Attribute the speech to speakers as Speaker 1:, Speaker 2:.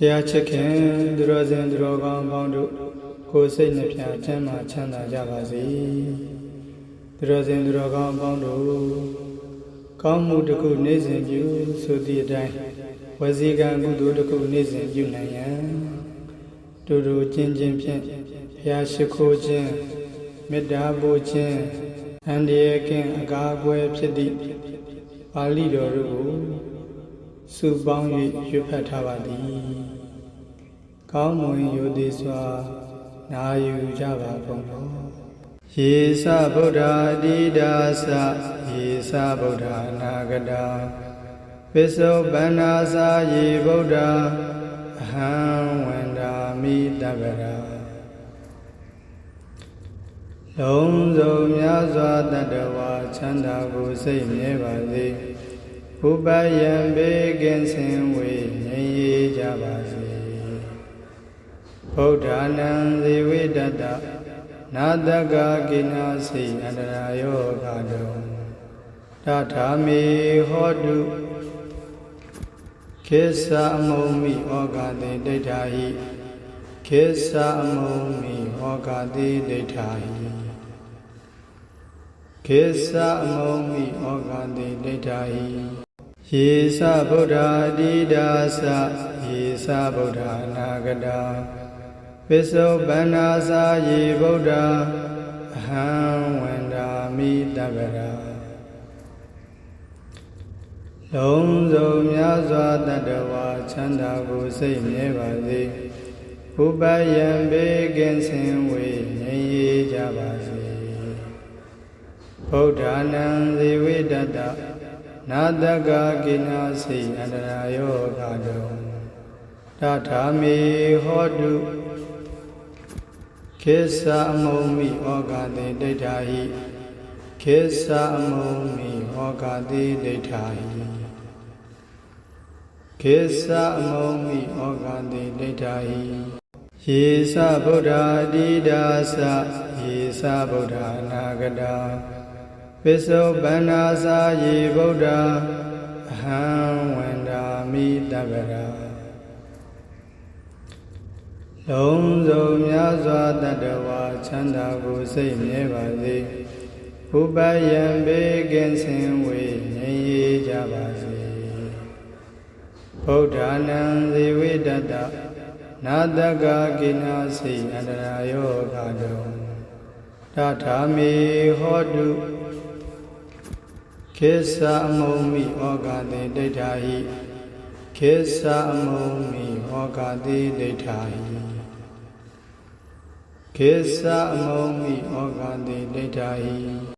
Speaker 1: တရားချစ်ခင်သူတော်စင်သူတော်ကောင်းအပေါင်းတို့ကိုယ်စိတ်နှပြချမ်းသာချမ်းသာကြပါစေသူတော်စင်သူတော်ကောင်းအပေါင်းတို့ကောင်းမှုတစ်ခုနေ့စဉ်ပြုဆိုသည့်အတိုင်းဝစီကံကုသိုလ်တစ်ခုနေ့စဉ်ပြုနိုင်ရန်တူတူချင်းချင်းဖြင့်ဘုရားရှိခိုးခြင်းမေတ္တာပို့ခြင်းအန္တရာယ်ကင်းအကာအကွယ်ဖြစ်သည့်ပါဠိတော်တို့ကို စုပေါင်း၍ရွတ်ဖတ်ထားပါသည်။ကောင်းမွန်ရိုသေစွာနာယူကြပါကုန်လော။ယေသဗုဒ္ဓအတိဒါသယေသဗုဒ္ဓအနာဂတာပစ္စုပန္နာသာယေဗုဒ္ဓအဟံဝန္ဒာမိတဗ္ဗရာလုံးစုံများစွာတတ္တဝါချမ်းသာကိုစိတ်မြဲပါစေ။ ဥပယံဘေကင်းစင်ဝေငြိမ်းရကြပါစေဗုဒ္ဓနံဇေဝိတတနာတကကိနာစိအန္တရာယောဂတုံတထာမေဟောတုခေသအမုံမိဩဃတိဒိဋ္ဌာဟိခေသအမုံမိဩဃတိဒိဋ္ဌာဟိခေသအမုံမိဩဃတိဒိဋ္ဌာဟိ ယေသဗုဒ္ဓအတိဒါသယေသဗုဒ္ဓအနာဂတာပစ္စုပန္နာသာယေဗုဒ္ဓအဟံဝန္ဒာမိတဗ္ဗရာလုံးစုံများစွာတတ္တဝါချမ်းသာကိုစိတ်မြဲပါစေဥပယံဘေကင်းစင်ဝေငြိမ်းရကြပါစေဗုဒ္ဓနံဇေဝိတတ နာတကကိနာစိအန္တရာယောဂတုံတထာမေဟောတုခေသအမုံမိဩဃတိဒိဋ္ဌာဟိခေသအမုံမိဩဃတိဒိဋ္ဌာဟိခေသအမုံမိဩဃတိဒိဋ္ဌာဟိယေသဗုဒ္ဓအတိဒါသယေသဗုဒ္ဓအနာဂတာ ပစ္စုပန္နာသာယေဗုဒ္ဓအဟံဝန္ဒာမိတဗ္ဗရာလုံးစုံများစွာတတ္တဝါချမ်းသာကိုစိတ်မြဲပါစေဥပယံဘေကင်းစင်ဝေငြိမ်းရကြပါစေဗုဒ္ဓနံဇေဝိတတနာတကကိနာစိအန္တရာယောဂတုံတထာမေဟောတု ခေသအမုံမိဩဃတိဒိဋ္ဌာဟိခေသအမုံမိဩဃတိဒိဋ္ဌာဟိခေသအမုံမိဩဃတိဒိဋ္ဌာဟိ